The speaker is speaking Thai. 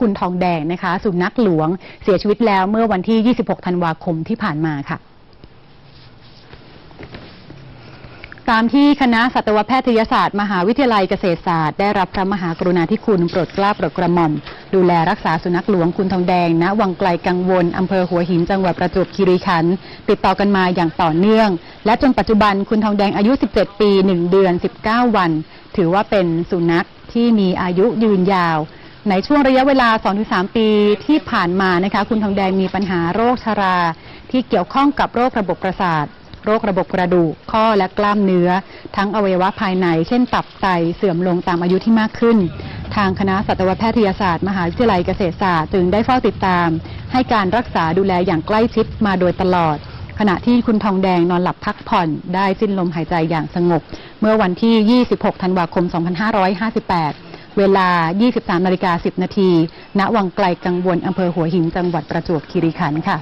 คุณทองแดงนะคะ สุนัขหลวงเสียชีวิตแล้วเมื่อวันที่ 26 ธันวาคมที่ผ่านมาค่ะตามที่คณะสัตวแพทยศาสตร์ มหาวิทยาลัยเกษตรศาสตร์ได้รับพระมหากรุณาธิคุณโปรดเกล้าโปรดกระหม่อม ดูแลรักษาสุนัขหลวงคุณทองแดงณวังไกลกังวลอำเภอหัวหินจังหวัดประจวบคีรีขันธ์ติดต่อกันมาอย่างต่อเนื่อง และจนปัจจุบันคุณทองแดงอายุ 17 ปี 1 เดือน 19 วัน ถือว่าเป็นสุนัขที่มีอายุยืนยาว ในช่วงระยะเวลา 2-3 ปีที่ผ่านมานะคะคุณทองแดงมีปัญหาโรคชรา ที่เกี่ยวข้องกับโรคระบบประสาท โรคระบบกระดูก ข้อและกล้ามเนื้อ ทั้งอวัยวะภายใน เช่นตับไตเสื่อมลงตามอายุที่มากขึ้น ทางคณะสัตวแพทยศาสตร์มหาวิทยาลัยเกษตรศาสตร์จึงได้เฝ้าติดตาม ให้การรักษาดูแลอย่างใกล้ชิดมาโดยตลอดขณะที่คุณทองแดงนอนหลับพักผ่อนได้สิ้นลมหายใจอย่างสงบ เมื่อวันที่ 26 ธันวาคม 2558 เวลา 23นาฬิกา10 นาที ณ วังไกลกังวลอำเภอหัวหิน จังหวัดประจวบคีรีขันธ์ค่ะ